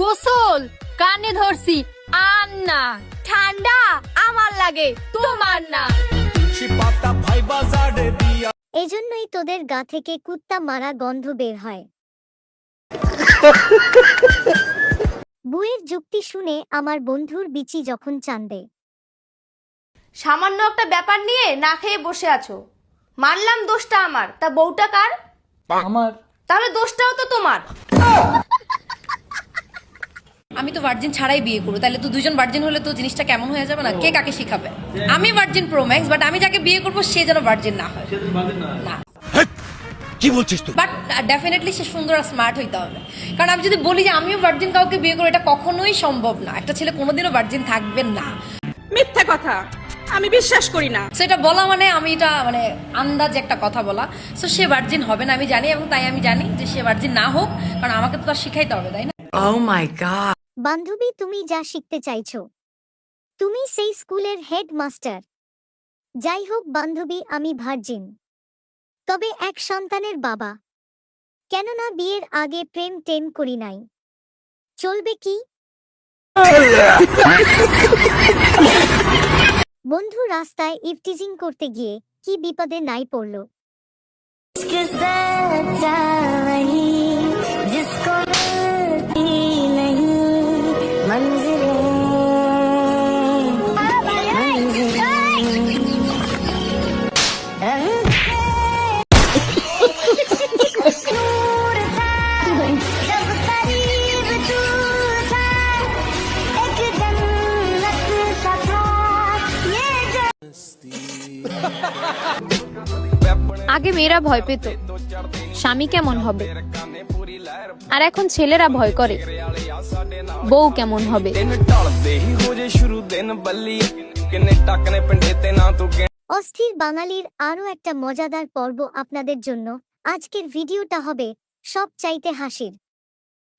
গোসল কানে ধরছি আর না। ঠান্ডা আমার লাগে তোমার না। এজন্যই তোদের গা থেকে কুত্তা মারা গন্ধ বের হয়। বুয়ের যুক্তি শুনে আমার বন্ধুর বিচি যখন চান্দে সামান্য একটা ব্যাপার নিয়ে না খেয়ে বসে আছো। মানলাম দোষটা আমার তা বউটা কার? আমার। তাহলে দোষটাও তো তোমার। আমি তো ভার্জিন ছাড়াই বিয়ে করব। তাহলে তো দুজন ভার্জিন হলে তো জিনিসটা কেমন হয়ে যাবে না? কে কাকে শিখাবে? আমি ভার্জিন প্রো ম্যাক্স বাট আমি যাকে বিয়ে করব সে যেন ভার্জিন না হয়। না কি বলছিস তুই? বাট ডেফিনেটলি সে সুন্দর আর স্মার্ট হইতে হবে। কারণ আমি যদি বলি যে আমিও ভার্জিন কাউকে বিয়ে করব এটা কখনোই সম্ভব না। একটা ছেলে কোনোদিনও ভার্জিন থাকবেন না। মিথ্যা কথা। আমি বিশ্বাস করি না। সো এটা বলা মানে আমি এটা মানে আন্দাজ একটা কথা বলা। সো সে ভার্জিন হবে না আমি জানি এবং তাই আমি জানি যে সে ভার্জিন না হোক কারণ আমাকে তো তার শিখাইতে হবে তাই না? বান্ধবী, তুমি যা শিখতে চাইছ। তুমি সেই স্কুলের হেড মাস্টার যাই হোক, বান্ধবী, আমি ভার্জিন। তবে এক সন্তানের বাবা। কেননা বিয়ের আগে প্রেম টেম করি নাই। চলবে কি? বন্ধু, রাস্তায় ইফটিজিং করতে গিয়ে কি বিপদে নাই পড়ল? আগে মেয়েরা ভয় পেত। স্বামী কেমন হবে? আর এখন ছেলেরা ভয় করে। বউ কেমন হবে? অস্থির বাঙালির আরও একটা মজাদার পর্ব আপনাদের জন্য। আজকের ভিডিওটা হবে সব চাইতে হাসির।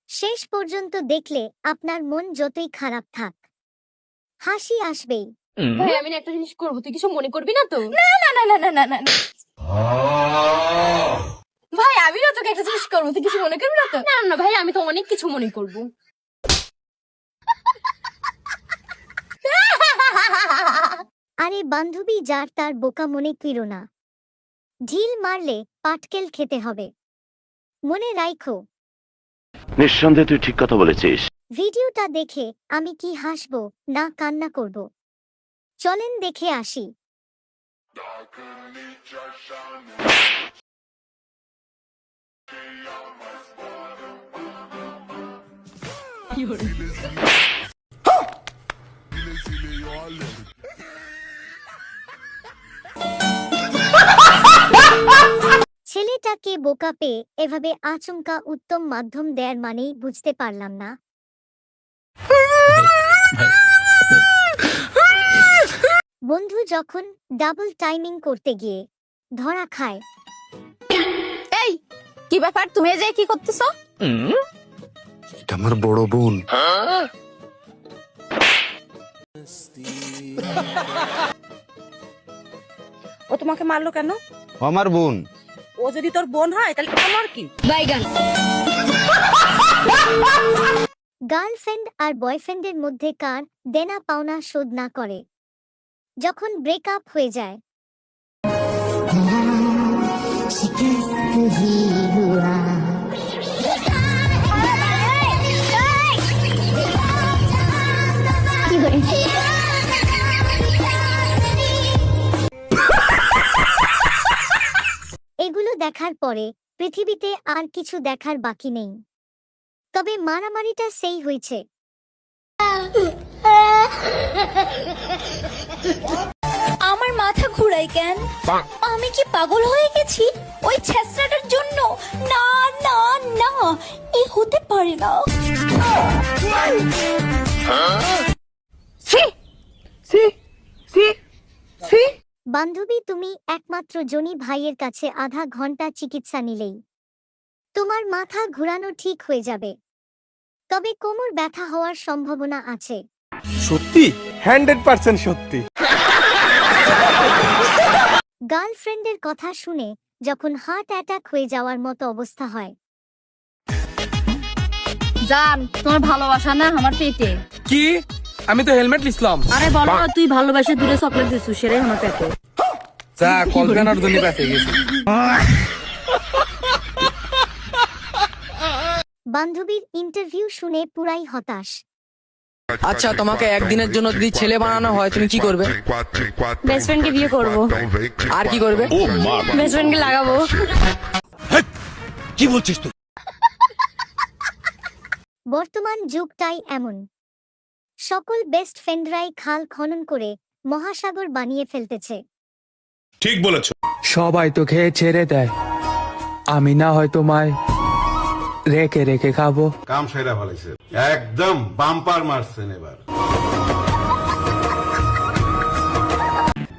শেষ পর্যন্ত দেখলে আপনার মন যতই খারাপ থাক। হাসি আসবেই। ভাই আমি না একটা জিনিস করব। তুই কিছু মনে করবি না তো? না না না না না না না। ভাই আমি না তোকে একটা জিনিস করব। তুই কিছু মনে করবি না তো? না না ভাই আমি তো অনেক কিছু মনে করব। আরে বান্ধবী যার তার বোকা মনে কিরো না। ঢিল মারলে পাটকেল খেতে হবে। মনে রাইখো। নিঃসন্দেহে তুই ঠিক কথা বলেছিস। ভিডিওটা দেখে আমি কি হাসবো না কান্না করব? চলেন দেখে আসি। ছেলেটাকে বোকা পেয়ে এভাবে আচমকা উত্তম মাধ্যম দেয়ার মানেই বুঝতে পারলাম না। বন্ধু যখন ডাবল টাইমিং করতে গিয়ে ধরা খায়। এই কি ব্যাপার? তুমি যে কি করতেছো? এটা আমার বড় বোন। ও তোমাকে মারলো কেন? আমার বোন। ও যদি তোর বোন হয় তাহলে আমার কি? বাইগান গার্লফ্রেন্ড আর বয়ফ্রেন্ডের মধ্যে কার দেনা পাওনা শোধ না করে? যখন ব্রেকআপ হয়ে যায়। দেখার পরে পৃথিবীতে আর কিছু দেখার বাকি নেই। তবে মারামারিটা সেই হয়েছে। আমার মাথা ঘুরাই কেন? আমি কি পাগল হয়ে গেছি? ওই ছেঁচড়াটার জন্য? না না না এ হতে পারে না। বান্ধবী তুমি একমাত্র জনি ভাইয়ের কাছে আধা ঘণ্টা চিকিৎসা নিলেই। তোমার মাথা ঘুরানো ঠিক হয়ে যাবে। তবে কোমর ব্যথা হওয়ার সম্ভাবনা আছে। সত্যি? হান্ড্রেড পার্সেন্ট সত্যি। গার্লফ্রেন্ডের কথা শুনে যখন হার্ট অ্যাটাক হয়ে যাওয়ার মতো অবস্থা হয়। জান তোমার ভালোবাসা না আমার পেটে। কি? আমি তো হেলমেট লিখলাম আরে বলো তুই ভালোবাসে দূরে চকলেট দিছু সেটাই আমার পেটে। যা কল্পনার জন্য কাছে গেছি। বান্ধবীর ইন্টারভিউ শুনে পুরাই হতাশ। আচ্ছা তোমাকে একদিনের জন্য যদি ছেলে বানানো হয় তুমি কি করবে? বেস্ট ফ্রেন্ডকে বিয়ে করব। আর কি করবে? বেস্ট ফ্রেন্ডকে লাগাবো। কি বলছিস তুই? বর্তমান যুগটাই এমন। সকল বেস্ট ফ্রেন্ডরাই খাল খনন করে মহাসাগর বানিয়ে ফেলতেছে। ঠিক বলেছ। সবাই তো খেয়ে ছেড়ে দেয়। আমি না হয় তোমায় রেখে রেখে খাব। কাম সেরা একদম বাম্পার মারছেন এবার।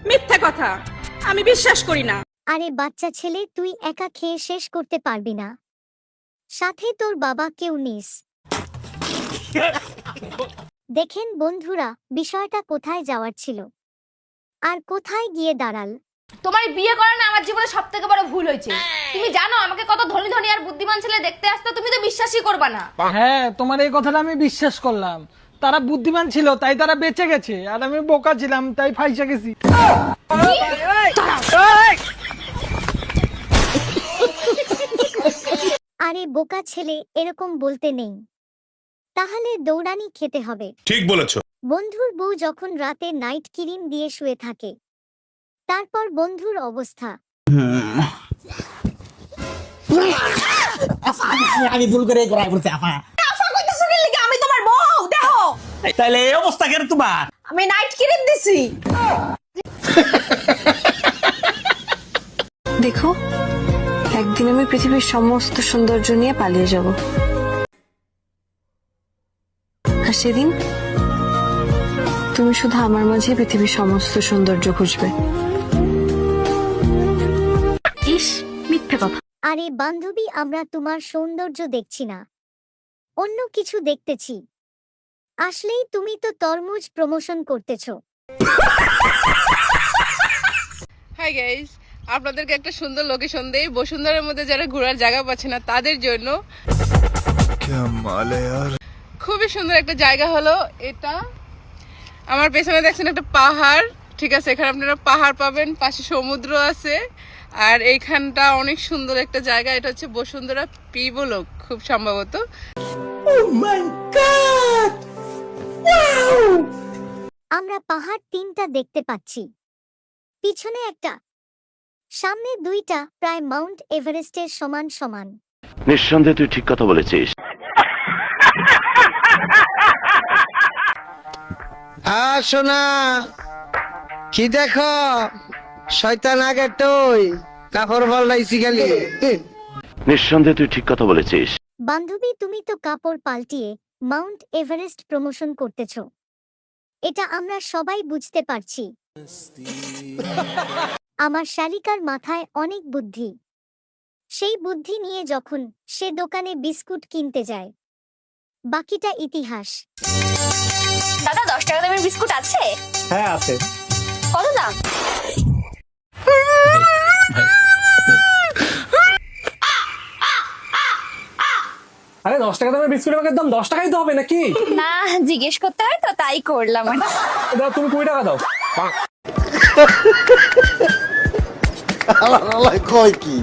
মিথ্যে কথা। আমি বিশ্বাস করি না। আরে বাচ্চা ছেলে তুই একা খেয়ে শেষ করতে পারবি না। সাথে তোর বাবা কেউ নিস দেখেন বন্ধুরা বিষয়টা কোথায় যাওয়ার ছিল। আর কোথায় গিয়ে দাঁড়াল? তোমার বিয়ে করা না আমার জীবনে সব থেকে বড় ভুল হয়েছে। তুমি জানো আমাকে কত ধনী ধনী আর বুদ্ধিমান ছেলে দেখতে আসতো তুমি তো বিশ্বাসই করবা না। হ্যাঁ তোমার এই কথাটা আমি বিশ্বাস করলাম। তারা বুদ্ধিমান ছিল তাই তারা বেঁচে গেছে। আর আমি বোকা ছিলাম তাই ফাইসা গেছি। আরে বোকা ছেলে এরকম বলতে নেই। তাহলে দৌড়ানি খেতে হবে। ঠিক বলেছ। বন্ধুর বউ যখন রাতে নাইট ক্রিম দিয়ে শুয়ে থাকে তারপর বন্ধুর অবস্থা। আমি ভুল করে আপা। আমি তোমার বউ দেখো। তাহলে এই অবস্থা কেন তোমার? আমি নাইট ক্রিম দিছি। দেখো একদিন আমি পৃথিবীর সমস্ত সৌন্দর্য নিয়ে পালিয়ে যাব। সেদিন তুমি শুধু আমার মাঝে পৃথিবীর সমস্ত সৌন্দর্য খুঁজবে। ইস মিথ্যে কথা। আরে বান্ধবী আমরা তোমার সৌন্দর্য দেখছি না। অন্য কিছু দেখতেছি। আসলেই তুমি তো তরমুজ প্রমোশন করতেছো। হাই গাইস আপনাদেরকে একটা সুন্দর লোকেশন দেই। বসুন্ধরার মধ্যে যারা ঘোরার জায়গা পাচ্ছে না তাদের জন্য খুবই সুন্দর একটা জায়গা হলো এটা। আমার পেছনে দেখছেন একটা পাহাড় ঠিক আছে? এখানে আপনারা পাহাড় পাবেন পাশে সমুদ্র আছে আর এইখানটা অনেক সুন্দর একটা জায়গা এটা হচ্ছে বসুন্ধরা পিবলোক খুব সম্ভবত। আমরা পাহাড় তিনটা দেখতে পাচ্ছি। পিছনে একটা সামনে দুইটা প্রায় মাউন্ট এভারেস্টের সমান সমান। নিঃসন্দেহে তুই ঠিক কথা বলেছিস। শোনা কি দেখো? শয়তান আগে টই কাপড় বললাইছি খালি। নিঃসন্দেহে তুই ঠিক কথা বলেছিস। বান্ধবী তুমি তো কাপড় পাল্টিয়ে মাউন্ট এভারেস্ট প্রমোশন করতেছ। এটা আমরা সবাই বুঝতে পারছি। আমার শালিকার মাথায় অনেক বুদ্ধি। সেই বুদ্ধি নিয়ে যখন সে দোকানে বিস্কুট কিনতে যায় বাকিটা ইতিহাস। দাদা দশ টাকা দামের বিস্কুট আছে? হ্যাঁ আছে। কত দাম? আরে দশ টাকা দামের বিস্কুট আমাকে দাম দশ টাকাই তো হবে নাকি? না জিজ্ঞেস করতে হয় তো তাই করলাম। দাও তুমি কুড়ি টাকা দাও। কয় কি?